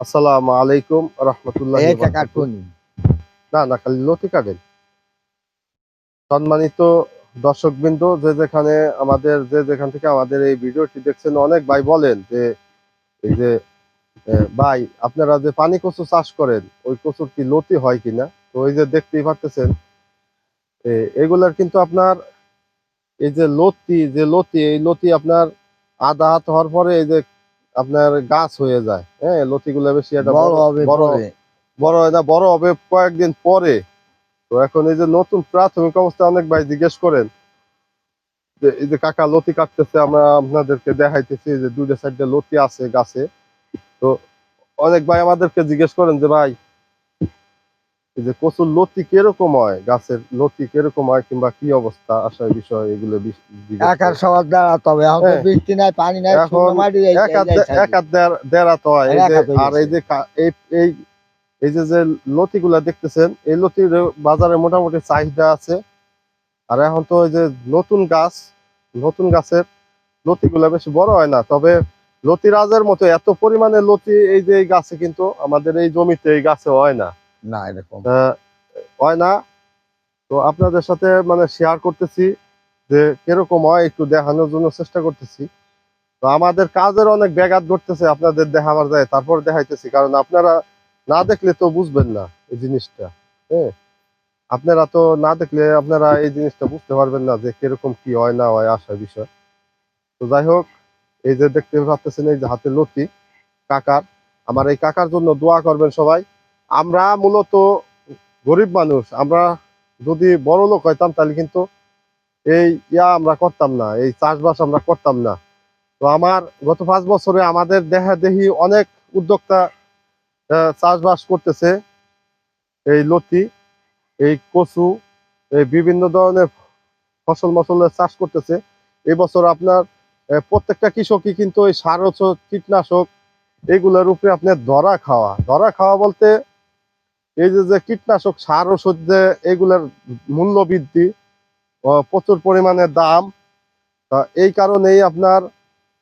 আসসালামু আলাইকুম রহমতুল্লাহ না না খালি লতি কাটেন। সম্মানিত দর্শকবৃন্দ যে যেখানে আমাদের যে যেখান থেকে আমাদের এই ভিডিওটি দেখছেন অনেক ভাই বলেন যে এই যে ভাই আপনারা যে পানি কচু চাষ করেন ওই কচুর কি লতি হয় কিনা? তো ওই যে দেখতেই পারতেছেন এগুলার কিন্তু আপনার এই যে লতি যে লতি এই লতি আপনার আধা হাত হওয়ার পরে এই যে আপনার গাছ হয়ে যায় হ্যাঁ লতি লতিগুলো বেশি একটা বড় হবে বড় বড় হয় না বড় হবে কয়েকদিন পরে। তো এখন এই যে নতুন প্রাথমিক অবস্থা অনেক ভাই জিজ্ঞেস করেন যে এই যে কাকা লতি কাটতেছে আমরা আপনাদেরকে দেখাইতেছি যে দুইটা সাইডে লতি আছে গাছে। তো অনেক ভাই আমাদেরকে জিজ্ঞেস করেন যে ভাই যে কচুর লতি কীরকম হয়? গাছের লতি কীরকম হয় কিংবা কি অবস্থা? আসার বিষয় এগুলো বিশ- একার সবার দ্বারা তবে এখন হ্যাঁ। বৃষ্টি নাই পানি নাই এখন শুকনো মাটি এই- এই দেড়- হয়। যে আর এই যে কা- এই এই এই যে যে লতিগুলা দেখতেছেন এই লতির বাজারে মোটামুটি চাহিদা আছে। আর এখন তো এই যে নতুন গাছ নতুন গাছের লতিগুলা বেশি বড় হয় না। তবে লতি রাজের মতো এত পরিমাণে লতি এই যে এই গাছে কিন্তু আমাদের এই জমিতে এই গাছে হয় না। না, এরকম। হয় না। তো আপনাদের সাথে মানে শেয়ার করতেছি যে কীরকম হয়, একটু দেখানোর জন্য চেষ্টা করতেছি। তো আমাদের কাজের অনেক ব্যাঘাত ঘটতেছে, আপনাদের দেখাবার যায়, তারপর দেখাইতেছি। কারণ আপনারা না দেখলে তো বুঝবেন না এই জিনিসটা হ্যাঁ? আপনারা তো না দেখলে আপনারা এই জিনিসটা বুঝতে পারবেন না যে কীরকম কি হয়, না হয়, আসার বিষয়। তো যাই হোক, এই যে দেখতে পাচ্ছেন, এই যে হাতে লতি, কাকার। আমার এই কাকার জন্য দোয়া করবেন সবাই। আমরা মূলত গরিব মানুষ, আমরা যদি বড় লোক হইতাম তাহলে কিন্তু এই ইয়া আমরা করতাম না, এই চাষবাস আমরা করতাম না। তো আমার গত পাঁচ বছরে আমাদের দেখা দেখি অনেক উদ্যোক্তা চাষবাস করতেছে। এই লতি, এই কচু, এই বিভিন্ন ধরনের ফসল মসলের চাষ করতেছে। এই বছর আপনার প্রত্যেকটা কৃষকই কিন্তু এই সার কীটনাশক এগুলোর উপরে আপনার ধরা খাওয়া। ধরা খাওয়া বলতে এই যে যে কীটনাশক সার ওষুধ যে এগুলোর মূল্য বৃদ্ধি প্রচুর পরিমাণে দাম এই কারণেই আপনার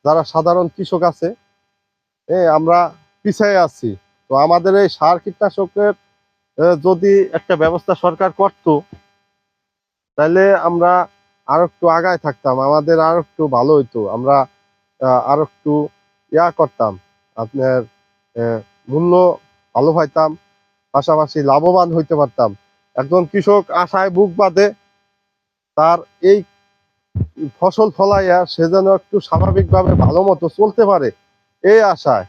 যারা সাধারণ কৃষক আছে, এ আমরা পিছিয়ে আছি। তো আমাদের এই সার কীটনাশকের যদি একটা ব্যবস্থা সরকার করত তাহলে আমরা আরও একটু আগায় থাকতাম, আমাদের আর একটু ভালো হইতো, আমরা আরও একটু ইয়া করতাম, আপনার মূল্য ভালো পাইতাম। পাশাপাশি লাভবান হইতে পারতাম। একজন কৃষক আশায় বুক বাঁধে, তার এই ফসল ফলাইয়া সে যেন একটু স্বাভাবিকভাবে ভালো মতো চলতে পারে, এই আশায়।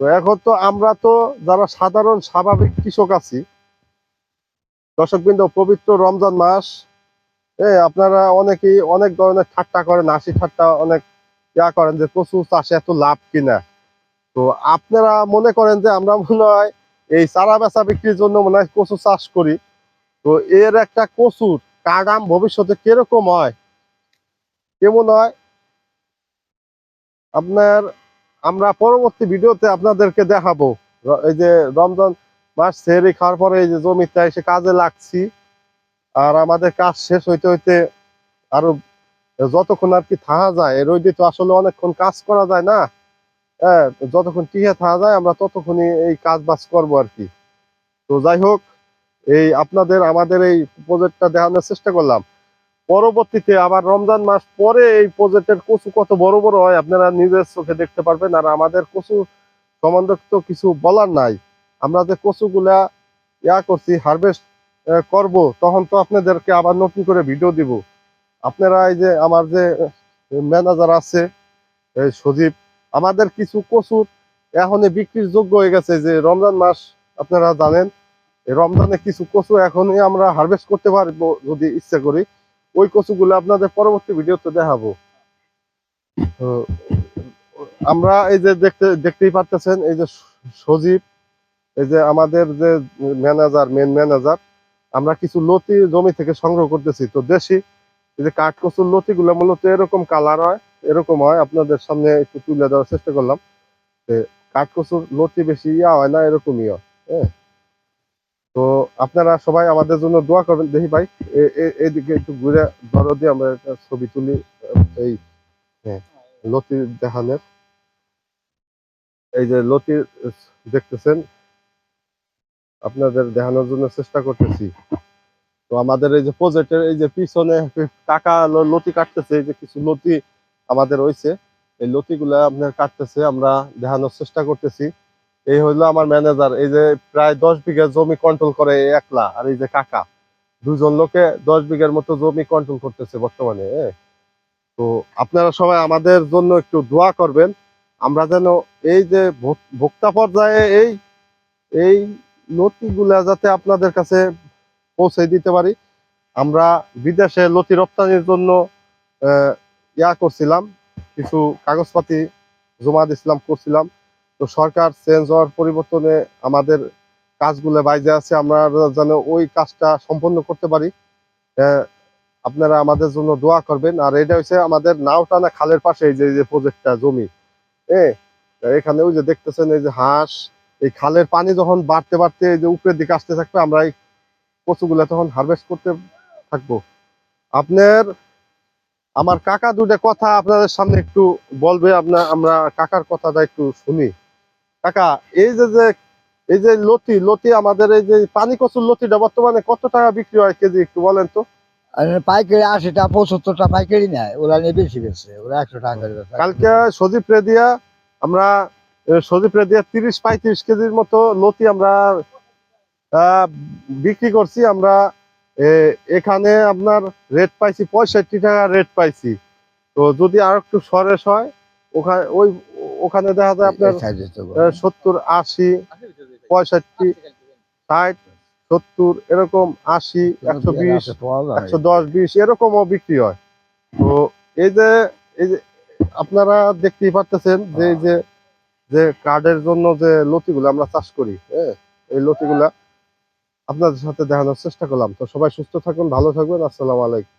তো এখন তো আমরা তো যারা সাধারণ স্বাভাবিক কৃষক আছি, দর্শকবৃন্দ, পবিত্র রমজান মাস এ আপনারা অনেকেই অনেক ধরনের ঠাট্টা করেন, হাসি ঠাট্টা, অনেক ইয়া করেন যে কচু চাষে এত লাভ কিনা। তো আপনারা মনে করেন যে আমরা মনে হয় এই চারা বেচা বিক্রির জন্য মনে হয় কচু চাষ করি। তো এর একটা কচুর কাদাম ভবিষ্যতে কীরকম হয়? কেমন হয়? আপনার, আমরা পরবর্তী ভিডিওতে আপনাদেরকে দেখাবো। এই যে রমজান মাস সেরি খাওয়ার পরে এই যে জমিতে এসে কাজে লাগছি। আর আমাদের কাজ শেষ হইতে হইতে আরও যতক্ষণ আর কি থাকা যায় ওই তো আসলে অনেকক্ষণ কাজ করা যায় না। হ্যাঁ যতক্ষণ টিকে থাকা যায়, আমরা ততক্ষণই এই কাজ বাজ করব আর কি। তো যাই হোক, এই আপনাদের, আমাদের এই প্রজেক্টটা দেখানোর চেষ্টা করলাম। পরবর্তীতে আবার রমজান মাস পরে এই প্রজেক্টের কচু কত বড় বড় হয়, আপনারা নিজের চোখে দেখতে পারবেন। আর আমাদের কচু সম্বন্ধে তো কিছু বলার নাই। আমরা যে কচুগুলা ইয়া করছি হারভেস্ট করব, তখন তো আপনাদেরকে আবার নতুন করে ভিডিও দিব। আপনারা এই যে, আমার যে ম্যানেজার আছে সজীব আমাদের কিছু কচুর এখনই বিক্রির যোগ্য হয়ে গেছে যে রমজান মাস, আপনারা জানেন রমজানে কিছু কচু এখনই আমরা হারভেস্ট করতে পারব যদি ইচ্ছা করি। ওই কচুগুলো আপনাদের পরবর্তী ভিডিওতে দেখাবো। আমরা এই যে দেখতে, দেখতেই পারতেছেন, এই যে সজীব, এই যে আমাদের যে ম্যানেজার মেন ম্যানেজার আমরা কিছু লতি জমি থেকে সংগ্রহ করতেছি। তো দেশি, এই যে কাঠ কচুর লতিগুলো মূলত এরকম কালার হয়। এরকম হয়, আপনাদের সামনে একটু তুলে দেওয়ার চেষ্টা করলাম যে কাঠ কচুর লতি বেশি ইয়া হয় না, এরকমই হয় হ্যাঁ। তো আপনারা সবাই আমাদের জন্য দোয়া করবেন, দেখি ভাই এদিকে একটু ঘুরে ধরো দিয়ে আমরা একটা ছবি তুলি, এই হ্যাঁ লতি দেখানোর। এই যে লতি দেখতেছেন, আপনাদের দেখানোর জন্য চেষ্টা করতেছি। তো আমাদের এই যে প্রজেক্টের এই যে পিছনে ল- লতি কাটতেছে, এই যে কিছু লতি আমাদের হয়েছে এই লতিগুলা আপনার কাটতেছে, আমরা দেখানোর চেষ্টা করতেছি। এই হইল আমার ম্যানেজার এই যে প্রায় দশ বিঘা জমি কন্ট্রোল করে একলা আর এই যে কাকা। দুজন লোকে দশ বিঘার মতো জমি কন্ট্রোল করতেছে বর্তমানে। তো আপনারা সবাই আমাদের জন্য একটু দোয়া করবেন। আমরা যেন এই যে ভোক- ভোক্তা পর্যায়ে এই এই লতিগুলা যাতে আপনাদের কাছে পৌঁছে দিতে পারি। আমরা বিদেশে লতি রপ্তানির জন্য ইয়া করছিলাম, কিছু কাগজপাতি জমা দিছিলাম, করছিলাম। তো সরকার চেঞ্জ হওয়ার পরিবর্তনে আমাদের কাজগুলো বাইজে আছে, আমরা যেন ওই কাজটা সম্পন্ন করতে পারি। আপনারা আমাদের জন্য দোয়া করবেন। আর এটা হচ্ছে আমাদের নাওটানা খালের পাশে, এই যে যে প্রজেক্টটা, জমি। হ্যাঁ এখানে ওই যে দেখতেছেন, এই যে হাঁস, এই খালের পানি যখন বাড়তে বাড়তে এই যে উপরের দিকে আসতে থাকবে, আমরা এই কচুগুলা তখন হারভেস্ট করতে থাকব। আপনার আমার কাকা দুটো কথা আপনাদের সামনে একটু বলবে আপনার আমরা কাকার কথাটা একটু শুনি কাকা এই যে যে এই যে লতি লতি আমাদের এই যে পানি কচুর লতিটা বর্তমানে কত টাকা বিক্রি হয় কেজি একটু বলেন তো আর পাইকারি আশিটা পঁচাত্তরটা পাইকারি নেয় ওরা নিয়ে বেশি গেছে ওরা একশো টাকা। কালকে সজীব রেদিয়া আমরা সজীব রেদিয়া তিরিশ পঁয়ত্রিশ কেজির মতো লতি আমরা বিক্রি করছি আমরা এখানে আপনার রেট পাইছি পঁয়ষট্টি টাকা রেট পাইছি। তো যদি আর একটু সরেস হয় ওখানে ওই ওখানে দেখা যায় আপনার সত্তর আশি পঁয়ষট্টি ষাট সত্তর এরকম আশি একশো বিশ। একশো দশ বিশ এরকমও বিক্রি হয়। তো এই যে এই যে আপনারা দেখতেই পারতেছেন যে এই যে যে কার্ডের জন্য যে লতিগুলো আমরা চাষ করি হ্যাঁ এই লতিগুলা আপনাদের সাথে দেখানোর চেষ্টা করলাম। তো সবাই সুস্থ থাকুন ভালো থাকবেন। আসসালামু আলাইকুম।